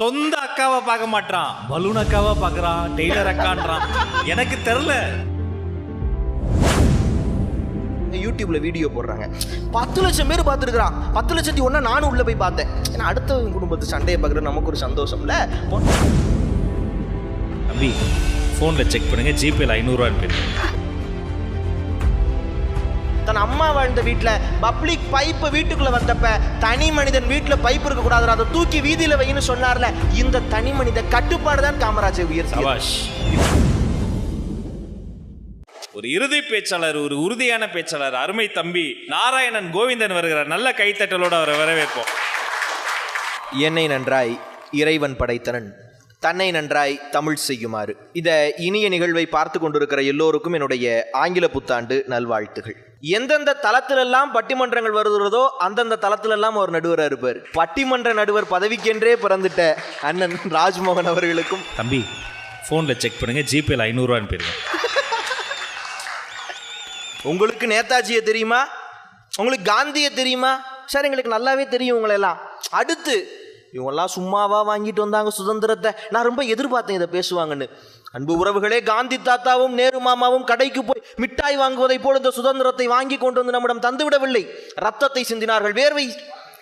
சொந்த அக்காவை பார்க்க மாட்டான் பலூன் அக்காவை பார்க்கறான் டெய்லர் அக்கான்றான். எனக்கு தெரில. யூடியூப்ல வீடியோ போடுறாங்க. பத்து லட்சம் பேர் பார்த்துருக்குறான். பத்து லட்சத்தி ஒன்றா நானும் உள்ள போய் பார்த்தேன். ஏன்னா அடுத்த குடும்பத்து சண்டையை பார்க்குறது நமக்கு ஒரு சந்தோஷம்ல? தம்பி ஃபோனில் செக் பண்ணுங்க. ஜிபேல ஐநூறுரூவான்னு போயிருக்கு தன் அம்மா வாழ்ந்த வீட்டில் பப்ளிக் பைப்பு வீட்டுக்குள்ள வந்தப்ப தனி மனிதன் வீட்டில் பைப் இருக்க கூடாது அதை தூக்கி வீதியில வைன்னு சொன்னார்ல. இந்த தனி மனித கட்டுப்பாடு தான் காமராஜர் உயர்த்தி ஒரு இறுதி பேச்சாளர் ஒரு உறுதியான பேச்சாளர் அருமை தம்பி நாராயணன் கோவிந்தன் வருகிறார். நல்ல கைத்தட்டலோட அவரை வரவேற்போம். என்னை நன்றாய் இறைவன் படைத்தனன். தன்னை நன்றாய் தமிழ் செய்யுமாறு. இந்த இனிய நிகழ்வை பார்த்து கொண்டிருக்கிற எல்லோருக்கும் என்னுடைய ஆங்கில புத்தாண்டு நல்வாழ்த்துகள். எந்தெந்த தளத்திலெல்லாம் பட்டிமன்றங்கள் வருகிறதோ அந்தந்த தளத்திலெல்லாம் ஒரு நடுவராக இருப்பார். பட்டிமன்ற நடுவர் பதவிக்கென்றே பிறந்துட்ட அண்ணன் ராஜ்மோகன் அவர்களுக்கும். தம்பி ஃபோனில் செக் பண்ணுங்க. ஜிபேல ஐநூறுரூவான்னு போயிருக்கு உங்களுக்கு நேதாஜியை தெரியுமா? உங்களுக்கு காந்தியை தெரியுமா? சார் எங்களுக்கு நல்லாவே தெரியும் உங்களெல்லாம். அடுத்து இவங்கெல்லாம் சும்மாவா வாங்கிட்டு வந்தாங்க சுதந்திரத்தை. நான் ரொம்ப எதிர்பார்த்தேன் இதை பேசுவாங்கன்னு. அன்பு உறவுகளே காந்தி தாத்தாவும் நேரு மாமாவும் கடைக்கு போய் மிட்டாய் வாங்குவதைப் போல இந்த சுதந்திரத்தை வாங்கி கொண்டு வந்து நம்மிடம் தந்துவிடவில்லை. ரத்தத்தை சிந்தினார்கள். வேர்வை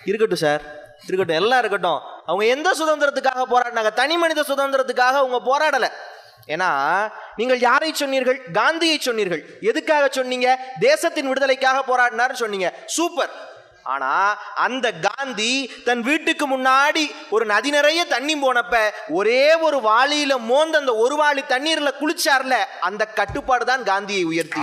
இருக்கட்டும் சார். இருக்கட்டும் எல்லாம் இருக்கட்டும். அவங்க எந்த சுதந்திரத்துக்காக போராடினாங்க? தனி மனித சுதந்திரத்துக்காக அவங்க போராடலை. ஏன்னா நீங்கள் யாரை சொன்னீர்கள்? காந்தியை சொன்னீர்கள். எதுக்காக சொன்னீங்க? தேசத்தின் விடுதலைக்காக போராடினார்னு சொன்னீங்க. சூப்பர். ஆனா அந்த காந்தி தன் வீட்டுக்கு முன்னாடி ஒரு நதி நிறைய தண்ணி போனப்ப ஒரே ஒரு வாளியில மோந்த அந்த ஒரு வாளி தண்ணீர்ல குளிச்சார்ல அந்த கட்டுப்பாடு தான் காந்தியை உயர்த்தி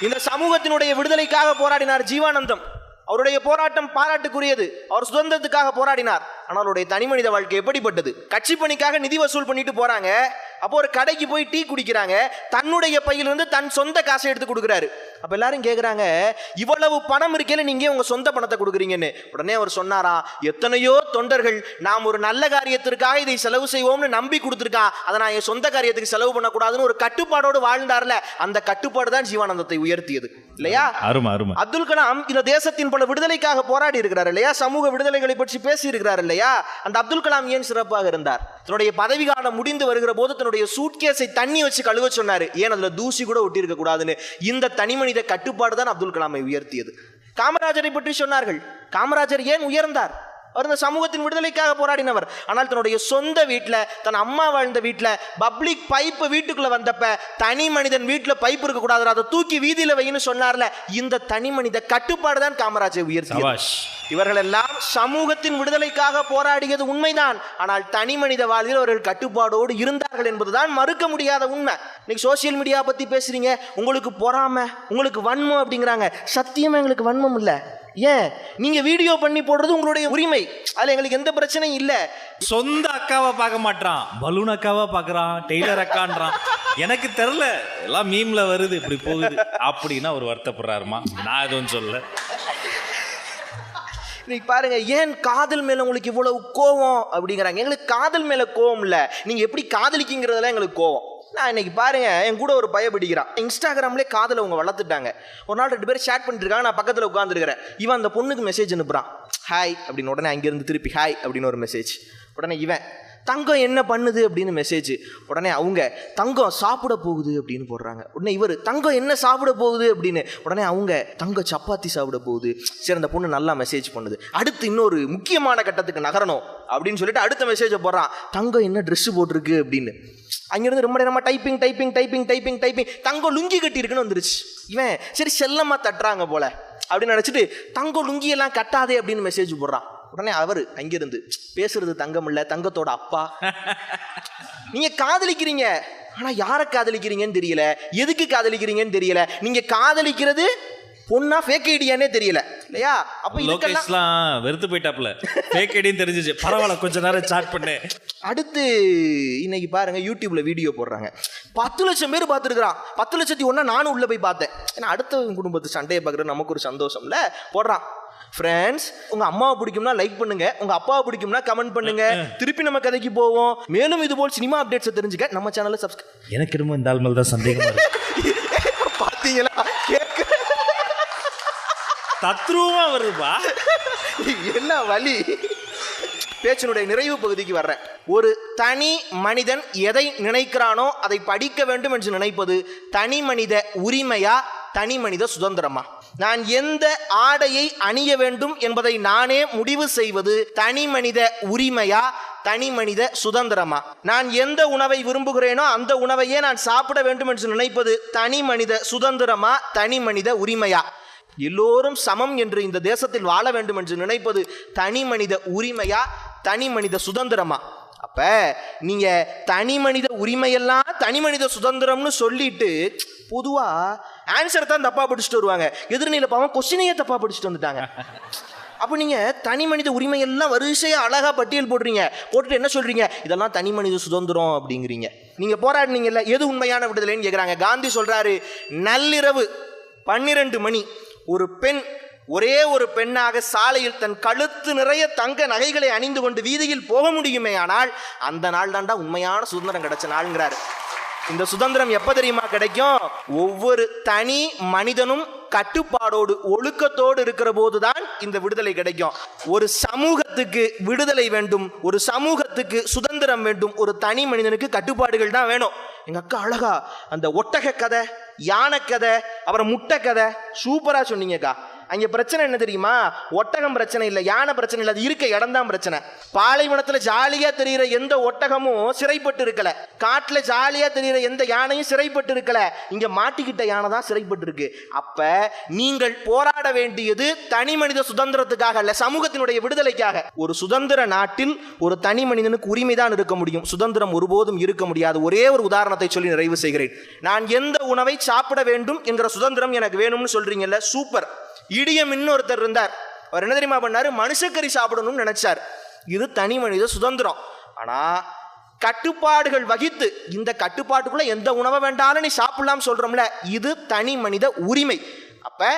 இந்த சமூகத்தினுடைய விடுதலைக்காக போராடினார் ஜீவானந்தம். அவருடைய போராட்டம் பாராட்டுக்குரியது. அவர் சுதந்திரத்துக்காக போராடினார். ஆனால் அவருடைய தனி மனித வாழ்க்கை எப்படிப்பட்டது? கட்சி பணிக்காக நிதி வசூல் பண்ணிட்டு போறாங்க. அப்போ ஒரு கடைக்கு போய் டீ குடிக்கிறாங்க. தன்னுடைய பையிலிருந்து தன் சொந்த காசை எடுத்து கொடுக்குறாரு. அப்ப எல்லாரும் கேக்குறாங்க இவ்வளவு பணம் இருக்கேல நீங்க உங்க சொந்த பணத்தை கொடுக்குறீங்கன்னு. உடனே அவர் சொன்னாரா எத்தனையோ தொண்டர்கள் நாம் ஒரு நல்ல காரியத்திற்காக இதை செலவு செய்வோம்னு நம்பி கொடுத்துருக்கான் அதை நான் என் சொந்த காரியத்துக்கு செலவு பண்ணக்கூடாதுன்னு ஒரு கட்டுப்பாடோடு வாழ்ந்தார்ல. அந்த கட்டுப்பாடு தான் ஜீவானந்தத்தை உயர்த்தியது. இல்லையா? அப்துல் கலாம் இந்த தேசத்தின் பல விடுதலைக்காக போராடி இருக்கிறார் இல்லையா? சமூக விடுதலைகளை பற்றி பேசி இருக்கிறார் இல்லையா? அந்த அப்துல் கலாம் ஏன் சிறப்பாக இருந்தார்? தன்னுடைய பதவி காலம் முடிந்து வருகிற போது தன்னுடைய சூட்கேஸை தண்ணி வச்சு கழுவ சொன்னாரு. ஏன் அதுல தூசி கூட ஒட்டி இருக்க கூடாதுன்னு? இந்த தனி மனித கட்டுப்பாடு தான் அப்துல் கலாமை உயர்த்தியது. காமராஜரை பற்றி சொன்னார்கள். காமராஜர் ஏன் உயர்ந்தார்? அவர் இந்த சமூகத்தின் விடுதலைக்காக போராடினவர். ஆனால் தன்னுடைய சொந்த வீட்டில் தன் அம்மா வாழ்ந்த வீட்டில் பப்ளிக் பைப்பு வீட்டுக்குள்ள வந்தப்ப தனி மனிதன் வீட்டில் பைப் இருக்க கூடாது அதை தூக்கி வீதியில வைன்னு சொன்னார்ல இந்த தனி மனித கட்டுப்பாடு தான் காமராஜர் உயர்த்தி சபாஷ். இவர்கள் எல்லாம் சமூகத்தின் விடுதலைக்காக போராடியது உண்மைதான். ஆனால் தனி மனித வாழ்வில் அவர்கள் கட்டுப்பாடோடு இருந்தார்கள் என்பதுதான் மறுக்க முடியாத உண்மை. இன்னைக்கு சோசியல் மீடியா பத்தி பேசுறீங்க. உங்களுக்கு பொறாம உங்களுக்கு வன்மம் அப்படிங்கிறாங்க. சத்தியமா எங்களுக்கு வன்மம் இல்ல. ஏன்? நீங்க வீடியோ பண்ணி போடுறது உங்களுடைய உரிமை. அதுல எங்களுக்கு எந்த பிரச்சனையும் இல்ல. சொந்த அக்காவை பார்க்க மாட்டான் பலூன் அக்காவை பார்க்கறான். டெய்லர் அக்கான்றான். எனக்கு தெரில எல்லாம் மீம்ல வருது. இப்படி போகுது. அப்படின்னா அவர் வருத்தப்படுறாருமா? நான் எதுவும் சொல்ல இன்னைக்கு பாருங்க ஏன் காதல் மேல உங்களுக்கு இவ்வளவு கோவம் அப்படிங்கிறாங்க? எங்களுக்கு காதல் மேல கோவம் இல்ல. நீங்க எப்படி காதலிக்குங்கிறதுல எங்களுக்கு கோவம்? நான் இன்னைக்கு பாருங்கள் என் கூட ஒரு பய பிடிக்கிறான். இன்ஸ்டாகிராம்லேயே காதலை அவங்க வளர்த்துட்டாங்க. ஒரு நாள் ரெண்டு பேரும் ஷேர் பண்ணிட்டுருக்காங்க நான் பக்கத்தில் உட்காந்துருக்கிறேன் இவன் அந்த பொண்ணுக்கு மெசேஜ் அனுப்புகிறான் ஹாய் அப்படின்னு உடனே அங்கேருந்து திருப்பி ஹாய் அப்படின்னு ஒரு மெசேஜ் உடனே இவன் தங்கம் என்ன பண்ணுது அப்படின்னு மெசேஜ் உடனே அவங்க தங்கம் சாப்பிட போகுது அப்படின்னு போடுறாங்க. உடனே இவர் தங்கம் என்ன சாப்பிட போகுது அப்படின்னு? உடனே அவங்க தங்கம் சப்பாத்தி சாப்பிட போகுது. சரி அந்த பொண்ணு நல்லா மெசேஜ் பண்ணுது. அடுத்து இன்னொரு முக்கியமான கட்டத்துக்கு நகரணும் அப்படின்னு சொல்லிட்டு அடுத்த மெசேஜை போடுறான். தங்கம் என்ன ட்ரெஸ் போட்டிருக்கு அப்படின்னு? அங்கிருந்து ரொம்ப நேரமாக typing typing typing typing typing தங்கம் லுங்கி கட்டியிருக்குன்னு வந்துருச்சு. இவன் சரி செல்லமாக தட்டுறாங்க போல. அப்படின்னு நினச்சிட்டு தங்கம் லுங்கியெல்லாம் கட்டாதே அப்படின்னு மெசேஜ் போடுறான். உடனே அவர் அங்கிருந்து பேசுறது தங்கம் இல்ல தங்கத்தோட அப்பா. நீங்க காதலிக்கிறீங்க. ஆனா யாரை காதலிக்கிறீங்கன்னு தெரியல. எதுக்கு காதலிக்கிறீங்கன்னு தெரியல. நீங்க காதலிக்கிறது பொண்ணா ஃபேக் ஐடியானே தெரியல. இல்லையா? அப்ப லோகேஷ்லாம் வெறுத்து போயிட்டாப்ல ஃபேக் ஐடின்னு தெரிஞ்சிச்சு. பரவாயில்ல கொஞ்ச நேரம் சாட் பண்ணு. அடுத்து இன்னைக்கு பாருங்க யூடியூப்ல வீடியோ போடுறாங்க. பத்து லட்சம் பேர் பார்த்துருக்குறான். பத்து லட்சத்தி ஒன்றா நானும் உள்ள போய் பார்த்தேன். ஏன்னா அடுத்த குடும்பத்து சண்டையை பார்க்குறது நமக்கு ஒரு சந்தோஷம்ல. போடுறான். ஃப்ரெண்ட்ஸ் உங்க அம்மாவை பிடிக்கும்னா லைக் பண்ணுங்க. உங்க அப்பாவை பிடிக்கும்னா கமெண்ட் பண்ணுங்க. திருப்பி நம்ம கதைக்கு போவோம். மேலும் இது போல் சினிமா அப்டேட்ஸை தெரிஞ்சுக்க நம்ம சேனலை சப்ஸ்கிரைப் எனக்கு என்னமோ இந்த ஆள் தான் சந்தேகமா பார்த்தீங்களா கேட்க தத்ரூவமா வருதுப்பா என்ன வலி? பேச்சினுடைய நிறைவு பகுதிக்கு வர்றேன். ஒரு தனி மனிதன் எதை நினைக்கிறானோ அதை படிக்க வேண்டும் என்று நினைப்பது தனி மனித உரிமையா தனி மனித சுதந்திரமா? நான் எந்த ஆடையை அணிய வேண்டும் என்பதை நானே முடிவு செய்வது தனி மனித உரிமையா தனி மனித சுதந்திரமா? நான் எந்த உணவை விரும்புகிறேனோ அந்த உணவையே நான் சாப்பிட வேண்டும் என்று நினைப்பது தனி மனித சுதந்திரமா தனி மனித உரிமையா? எல்லோரும் சமம் என்று இந்த தேசத்தில் வாழ வேண்டும் என்று நினைப்பது தனி மனித உரிமையா தனி மனித சுதந்திரமா? அப்ப நீங்க தனி மனித உரிமையெல்லாம் தனி மனித சுதந்திரம்னு சொல்லிட்டு பொதுவா ஆன்சர் தான் தப்பா படிச்சுட்டு வருவாங்க. எதிர்நீல பாவம் கொஸ்டினையே தப்பா படிச்சுட்டு வந்துட்டாங்க. அப்போ நீங்க தனி மனித உரிமையெல்லாம் வரிசையா அழகா பட்டியல் போடுறீங்க. போட்டுட்டு என்ன சொல்றீங்க? இதெல்லாம் தனி மனித சுதந்திரம் அப்படிங்கிறீங்க. நீங்க போராடினீங்கல்ல எது உண்மையான விடுதலைன்னு கேக்குறாங்க. காந்தி சொல்றாரு நள்ளிரவு பன்னிரண்டு மணி ஒரு பெண் ஒரே ஒரு பெண்ணாக சாலையில் தன் கழுத்து நிறைய தங்க நகைகளை அணிந்து கொண்டு வீதியில் போக முடியுமே ஆனால் அந்த நாள் தாண்டா உண்மையான சுதந்திரம் கிடைச்ச நாளுங்கிறாரு. இந்த சுதந்திரம் எப்ப தெரியுமா கிடைக்கும்? ஒவ்வொரு தனி மனிதனும் கட்டுப்பாடோடு ஒழுக்கத்தோடு இருக்கிற போதுதான் இந்த விடுதலை கிடைக்கும். ஒரு சமூகத்துக்கு விடுதலை வேண்டும் ஒரு சமூகத்துக்கு சுதந்திரம் வேண்டும் ஒரு தனி மனிதனுக்கு கட்டுப்பாடுகள் தான் வேணும். எங்க அக்கா அழகா அந்த ஒட்டக கதை யானை கதை அப்புறம் முட்டை கதை சூப்பரா சொன்னீங்கக்கா. அங்கே பிரச்சனை என்ன தெரியுமா? ஒட்டகம் பிரச்சனை இல்லை யானை பிரச்சனை இல்லை அது இருக்க இடம் தான் பிரச்சனை. பாலைவனத்தில் ஜாலியாக தெரிகிற எந்த ஒட்டகமும் சிறைப்பட்டு இருக்கல. காட்டில் ஜாலியாக தெரிகிற எந்த யானையும் சிறைப்பட்டு இருக்கல. இங்கே மாட்டிக்கிட்ட யானை தான் சிறைப்பட்டு இருக்கு. அப்போ நீங்கள் போராட வேண்டியது தனி மனித சுதந்திரத்துக்காக அல்ல சமூகத்தினுடைய விடுதலைக்காக. ஒரு சுதந்திர நாட்டில் ஒரு தனி மனிதனுக்கு உரிமை தான் இருக்க முடியும். சுதந்திரம் ஒருபோதும் இருக்க முடியாது. ஒரே ஒரு உதாரணத்தை சொல்லி நிறைவு செய்கிறேன். நான் எந்த உணவை சாப்பிட வேண்டும் என்கிற சுதந்திரம் எனக்கு வேணும்னு சொல்றீங்கல்ல? சூப்பர். இடியம் இன்னொருத்தர் இருந்தார். அவர் என்ன தெரியுமா பண்ணார்? மனுஷக்கறி சாப்பிடணும்னு நினச்சார். இது தனி மனித சுதந்திரம். ஆனால் கட்டுப்பாடுகள் வகித்து இந்த கட்டுப்பாட்டுக்குள்ள எந்த உணவை வேண்டாலும் நீ சாப்பிடலாம் சொல்கிறோம்ல இது தனி மனித உரிமை. அப்போ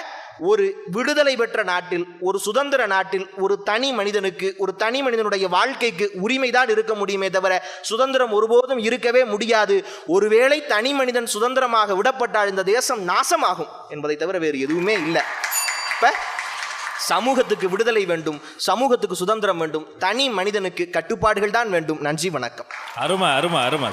ஒரு விடுதலை பெற்ற நாட்டில் ஒரு சுதந்திர நாட்டில் ஒரு தனி மனிதனுக்கு ஒரு தனி மனிதனுடைய வாழ்க்கைக்கு உரிமைதான் இருக்க முடியுமே தவிர சுதந்திரம் ஒருபோதும் இருக்கவே முடியாது. ஒருவேளை தனி மனிதன் சுதந்திரமாக விடப்பட்டால் இந்த தேசம் நாசமாகும் என்பதை தவிர வேறு எதுவுமே இல்லை. அப்போ சமூகத்துக்கு விடுதலை வேண்டும் சமூகத்துக்கு சுதந்திரம் வேண்டும் தனி மனிதனுக்கு கட்டுப்பாடுகள் தான் வேண்டும். நன்றி வணக்கம். அருமை அருமை அருமை.